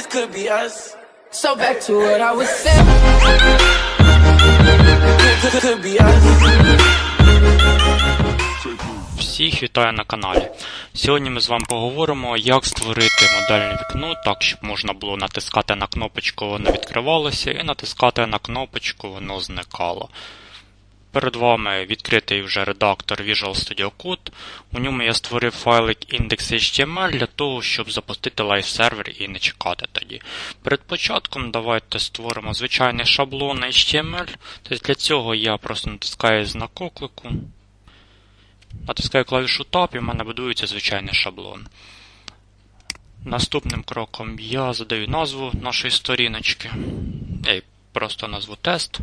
this could be us. So back to what I was saying. Could, could be us. Всіх вітаю на каналі. Сьогодні ми з вами поговоримо, як створити модельне вікно так, щоб можна було натискати на кнопочку, воно відкривалося, і натискати на кнопочку, воно зникало. Перед вами відкритий вже редактор Visual Studio Code. У ньому я створив файлик index.html для того, щоб запустити лайв-сервер і не чекати тоді. Перед початком давайте створимо звичайний шаблон HTML. Тобто для цього я просто натискаю знак оклику. Натискаю клавішу Tab і в мене будується звичайний шаблон. Наступним кроком я задаю назву нашої сторіночки. Просто назву тест.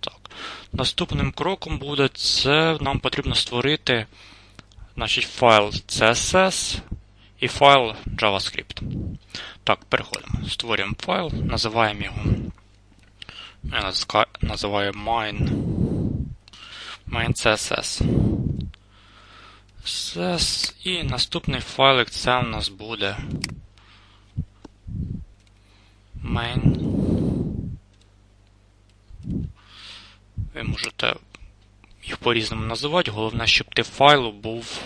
Так. Наступним кроком буде це нам потрібно створити значить, файл CSS і файл JavaScript. Так, переходимо. Створюємо файл, називаємо його. Я називаю mine main CSS. CSS. І наступний файлик це у нас буде main. Ви можете їх по-різному називати. Головне, щоб тип файлу був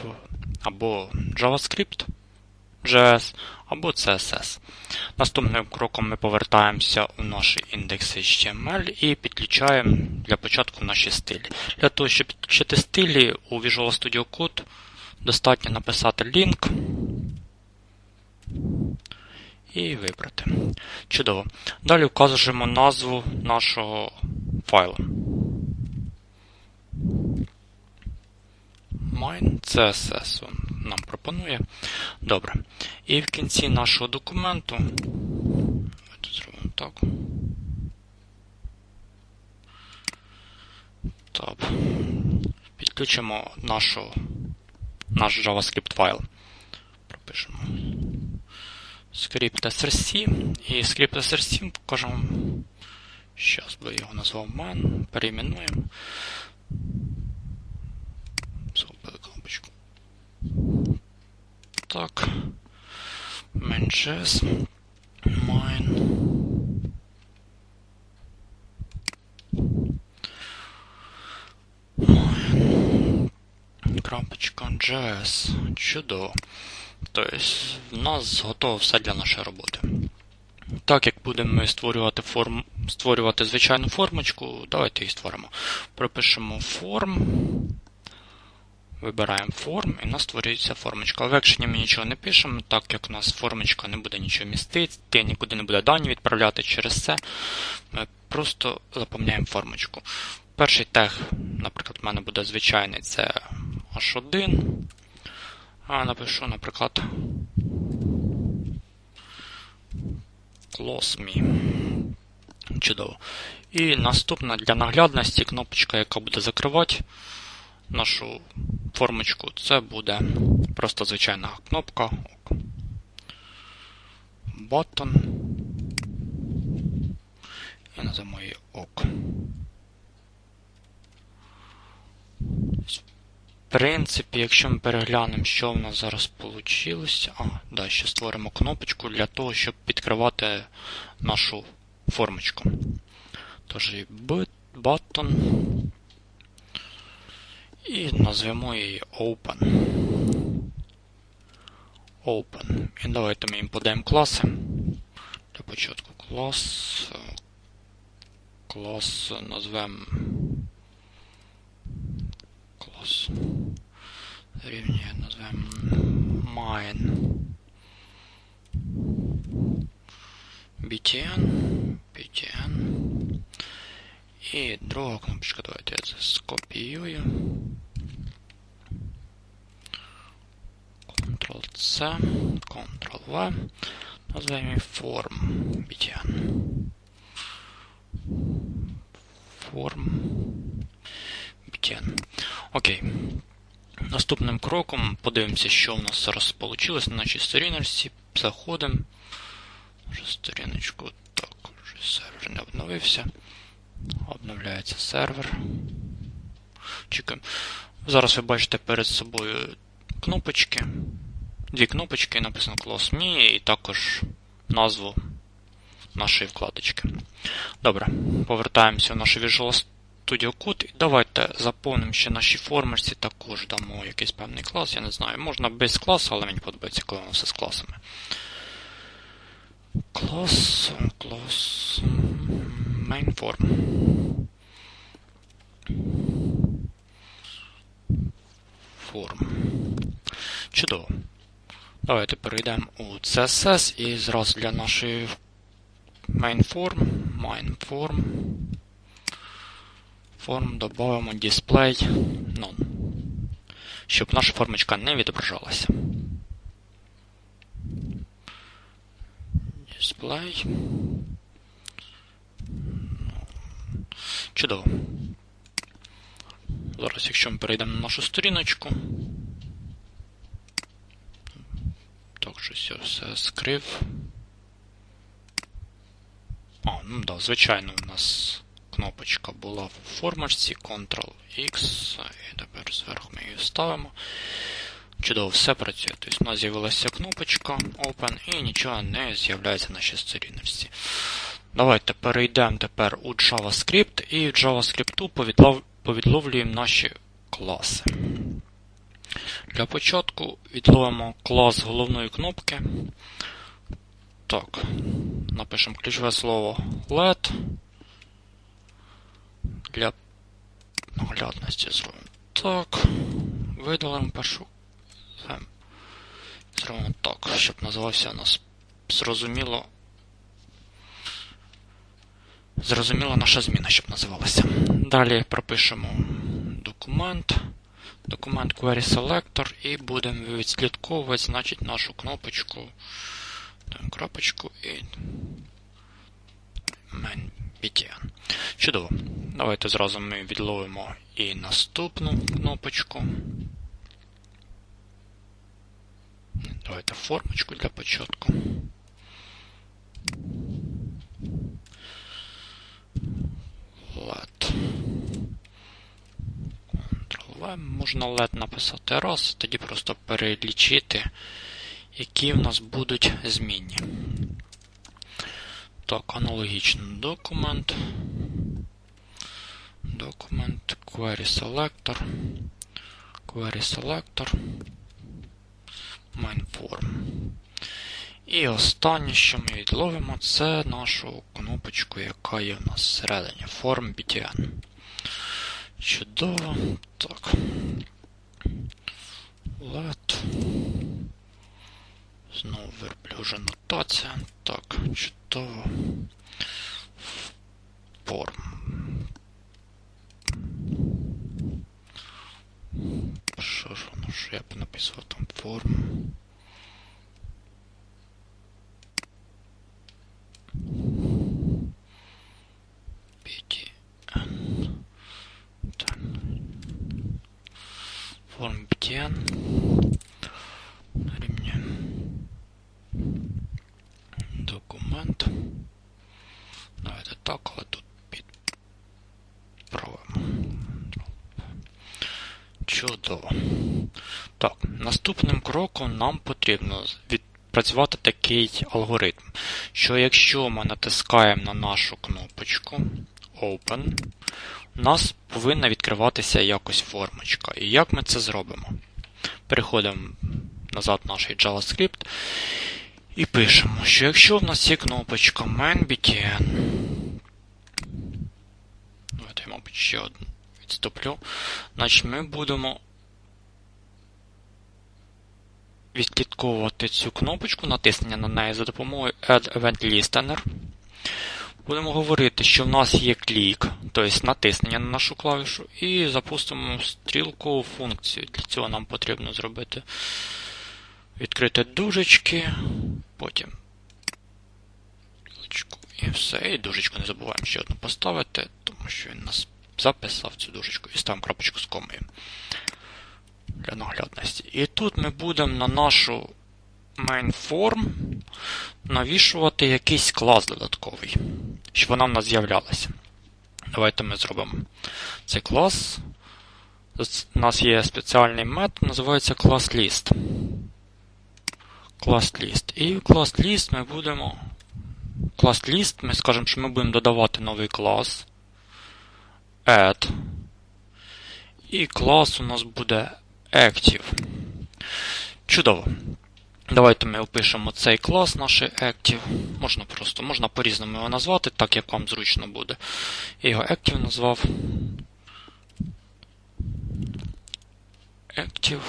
або JavaScript, JS, або CSS. Наступним кроком ми повертаємося у наш індекс HTML і підключаємо для початку наші стилі. Для того, щоб підключити стилі у Visual Studio Code, достатньо написати link і вибрати. Чудово. Далі вказуємо назву нашого файлу. Mine CSS нам пропонує. Добре. І в кінці нашого документу. Давайте зробимо так. Так. Підключимо нашу, наш JavaScript файл. Пропишемо script src і script src покажемо. Зараз би його назвав man, перейменуємо. Зробили кнопочку. Так. Manjess. Mine. Mine. Крапочка JS. Чудово. Тобто, в нас готово все для нашої роботи. Так як будемо ми створювати форм, створювати звичайну формочку, давайте її створимо. Пропишемо форм. Вибираємо форм і у нас створюється формочка. В екшені ми нічого не пишемо, так як у нас формочка не буде нічого містити, нікуди не буде дані відправляти через це. Ми просто заповняємо формочку. Перший тег, наприклад, в мене буде звичайний, це H1. А напишу, наприклад, Close me. Чудово. І наступна для наглядності кнопочка, яка буде закривати нашу формочку, це буде просто звичайна кнопка. Button. І називаємо її ок. В принципі, якщо ми переглянемо, що в нас зараз вийшло. А, да, ще створимо кнопочку для того, щоб підкривати нашу формочку. Тож і button. І назвемо її Open. Open. І давайте ми їм подаємо класи. Для початку клас. Клас назвемо клас. Рівня назвемо mine. btn. btn. І друга кнопочка, давайте я це скопіюю. Ctrl-C, Ctrl-V. Назвемо form btn. Form btn. Окей. Наступним кроком подивимося, що в нас зараз вийшло на нашій сторіночці. Заходимо. Сторіночку. Так, вже сервер не обновився. Обновляється сервер. Чекаємо. Зараз ви бачите перед собою кнопочки. дві кнопочки, написано Close Me і також назву нашої вкладочки. Добре, повертаємося в наш Visual Studio Code і давайте заповнимо ще наші формочці, також дамо якийсь певний клас, я не знаю, можна без класу, але мені подобається, коли воно все з класами. Клас, клас, main form. Чудово. Давайте перейдемо у CSS і зразу для нашої main form, main form, form додамо display none, щоб наша формочка не відображалася. Display. Чудово. Зараз, якщо ми перейдемо на нашу сторіночку. Так, щось я все скрив. А, ну да, звичайно, у нас кнопочка була в формочці Ctrl-X, і тепер зверху ми її ставимо. Чудово, все працює. Тобто у нас з'явилася кнопочка Open і нічого не з'являється на нашій сторіночці. Давайте перейдемо тепер у JavaScript і в JavaScript повідловлюємо наші класи. Для початку відловимо клас головної кнопки. Так, напишемо ключове слово LED. Для наглядності зробимо так. Видалимо першу. Зробимо так, щоб називався у нас зрозуміло. Зрозуміла наша зміна, щоб називалася. Далі пропишемо документ, документ Query Selector і будемо відслідковувати, значить, нашу кнопочку, там, крапочку і main BTN. Чудово. Давайте зразу ми відловимо і наступну кнопочку. Давайте формочку для початку. LED. Ctrl-V. Можна LED написати раз, тоді просто перелічити, які в нас будуть змінні. Так, аналогічно документ. Документ, Query Selector. Query Selector. Main Form. І останнє, що ми відловимо, це нашу кнопочку, яка є в нас всередині. Form BTN. Чудово. Так. LED. Знову верблюжа нотація. Так, чудово. Form. Що ж воно, що я б написав там форм. BTN. Так. Форм BTN. Рівня. Документ. Давайте так, але тут підправимо. Чудово. Так, наступним кроком нам потрібно відпрацювати такий алгоритм, що якщо ми натискаємо на нашу кнопочку Open, у нас повинна відкриватися якось формочка. І як ми це зробимо? Переходимо назад в наш JavaScript і пишемо, що якщо в нас є кнопочка MainBTN, давайте мабуть, ще одну відступлю, значить ми будемо відслідковувати цю кнопочку, натиснення на неї за допомогою Add Event Listener. Будемо говорити, що в нас є клік, тобто натиснення на нашу клавішу, і запустимо стрілкову функцію. Для цього нам потрібно зробити відкрити дужечки, потім і все. І дужечку не забуваємо ще одну поставити, тому що він нас записав цю дужечку і ставимо крапочку з комою для наглядності. І тут ми будемо на нашу main-form навішувати якийсь клас додатковий, щоб вона в нас з'являлася. Давайте ми зробимо цей клас. У нас є спеціальний метод, називається class list. Клас. І в клас ліст ми будемо. Клас ліст, ми скажемо, що ми будемо додавати новий клас. Add. І клас у нас буде Active. Чудово. Давайте ми опишемо цей клас, наш Active. Можна просто, можна по-різному його назвати, так як вам зручно буде. Я його Active назвав. Active.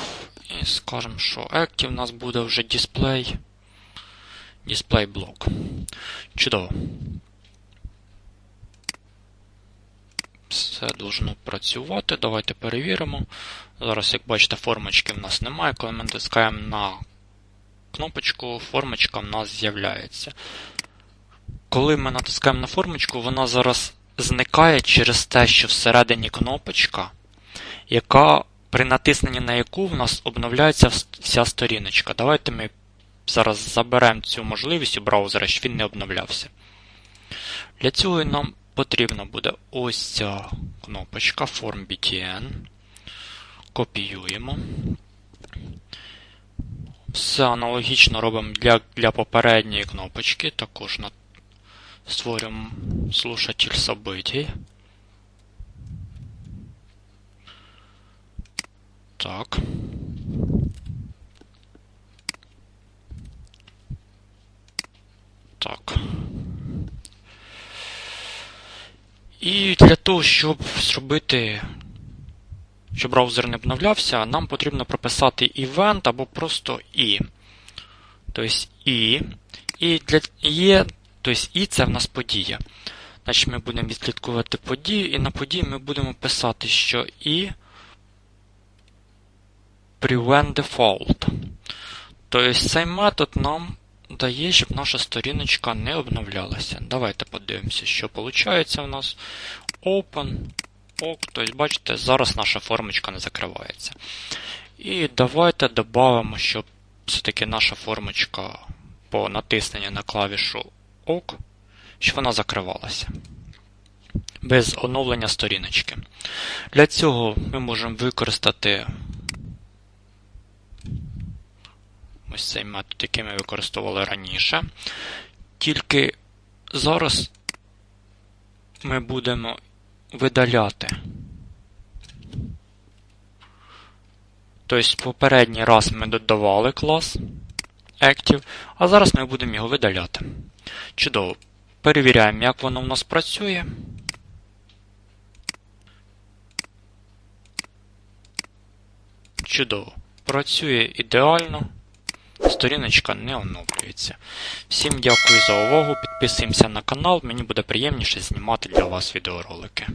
І скажемо, що Active у нас буде вже display. Display блок. Чудово. Все должно працювати. Давайте перевіримо. Зараз, як бачите, формочки в нас немає. Коли ми натискаємо на кнопочку, формочка в нас з'являється. Коли ми натискаємо на формочку, вона зараз зникає через те, що всередині кнопочка, яка при натисненні на яку в нас обновляється вся сторіночка. Давайте ми зараз заберемо цю можливість у браузера, щоб він не обновлявся. Для цього нам потрібна буде ось ця кнопочка FormBTN. Копіюємо. Все аналогічно робимо для для попередньої кнопочки. Також на... створюємо слушатель событий. Так. Так. І для того, щоб зробити, щоб браузер не обновлявся, нам потрібно прописати event або просто і. Тобто і. І для є, тобто і це в нас подія. Значить, ми будемо відслідкувати подію, і на події ми будемо писати, що і prevent default. Тобто цей метод нам дає, щоб наша сторіночка не обновлялася. Давайте подивимося, що виходить у нас. Open. ок, Тобто, бачите, зараз наша формочка не закривається. І давайте додамо, щоб все-таки наша формочка по натисненню на клавішу ОК, щоб вона закривалася. Без оновлення сторіночки. Для цього ми можемо використати ось цей метод, який ми використовували раніше. Тільки зараз ми будемо видаляти. Тобто, попередній раз ми додавали клас Active, а зараз ми будемо його видаляти. Чудово. Перевіряємо, як воно в нас працює. Чудово. Працює ідеально. Сторіночка не оновлюється. Всім дякую за увагу. Підписуємося на канал, мені буде приємніше знімати для вас відеоролики.